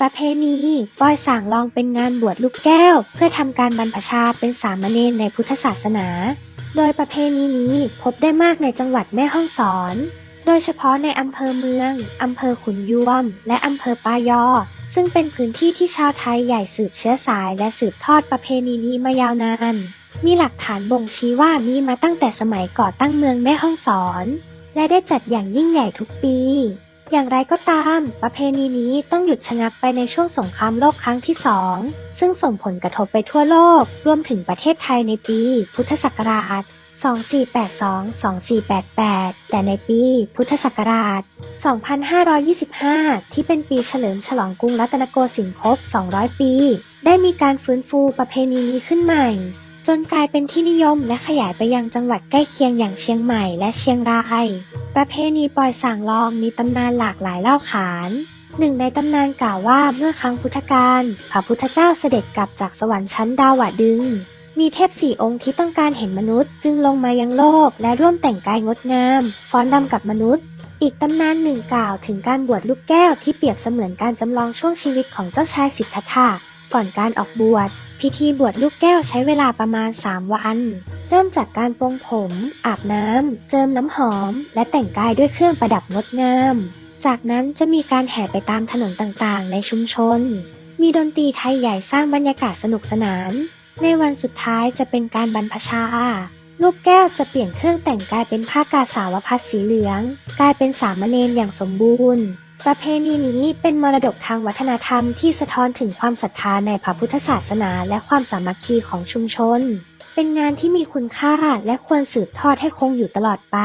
ประเพณีปล่อยสางลองเป็นงานบวชลูกแก้ว เพื่อทำการบรรพชาเป็นสามเณรในพุทธศาสนา โดยประเพณีนี้พบได้มากในจังหวัดแม่ฮ่องสอน โดยเฉพาะในอำเภอเมืองอำเภอขุนยวม และอำเภอปายอ ซึ่งเป็นพื้นที่ที่ชาวไทยใหญ่สืบเชื้อสายและสืบทอดประเพณีนี้มายาวนาน มีหลักฐานบ่งชี้ว่ามีมาตั้งแต่สมัยก่อตั้งเมืองแม่ฮ่องสอน และได้จัดอย่างยิ่งใหญ่ทุกปี อย่างไรก็ตาม ประเพณีนี้ต้องหยุดชะงักไปในช่วงสงครามโลกครั้งที่สองซึ่งส่งผลกระทบไปทั่วโลก รวมถึงประเทศไทยในปี พุทธศักราช 2482-2488 แต่ในปีพุทธศักราช 2525 ที่เป็นปีเฉลิมฉลองกรุงรัตนโกสินทร์ครบ 200 ปี ได้มีการฟื้นฟูประเพณีนี้ขึ้นใหม่ จนกลายเป็นที่นิยมและขยายไปยังจังหวัดใกล้เคียงอย่างเชียงใหม่และเชียงราย ประเพณีปล่อยส่างลองมีตำนานหลากหลายเล่าขานหนึ่งในตำนานกล่าวว่าเมื่อครั้งพุทธกาลพระพุทธเจ้าเสด็จกลับจากสวรรค์ชั้นดาวดึง มีเทพสี่องค์ที่ต้องการเห็นมนุษย์ จึงลงมายังโลกและร่วมแต่งกายงดงามฟ้อนรำกับมนุษย์ อีกตำนานหนึ่งกล่าวถึงการบวชลูกแก้วที่เปรียบเสมือนการจำลองช่วงชีวิตของเจ้าชายสิทธัตถะก่อนการออกบวช พิธีบวชลูกแก้วใช้เวลาประมาณ 3 วัน เริ่มจากการปรงผม อาบน้ำ เจิมน้ำหอม และแต่งกายด้วยเครื่องประดับงดงาม จากนั้นจะมีการแห่ไปตามถนนต่างๆ ในชุมชน มีดนตรีไทยใหญ่สร้างบรรยากาศสนุกสนาน ในวันสุดท้ายจะเป็นการบรรพชา ลูกแก้วจะเปลี่ยนเครื่องแต่งกายเป็นผ้ากาสาวพัดสีเหลือง กลายเป็นสามเณรอย่างสมบูรณ์ ประเพณีนี้เป็นมรดกทางวัฒนธรรมที่สะท้อนถึงความศรัทธาในพระพุทธศาสนาและความสามัคคีของชุมชน เป็นงานที่มีคุณค่าและควรสืบทอดให้คงอยู่ตลอดไป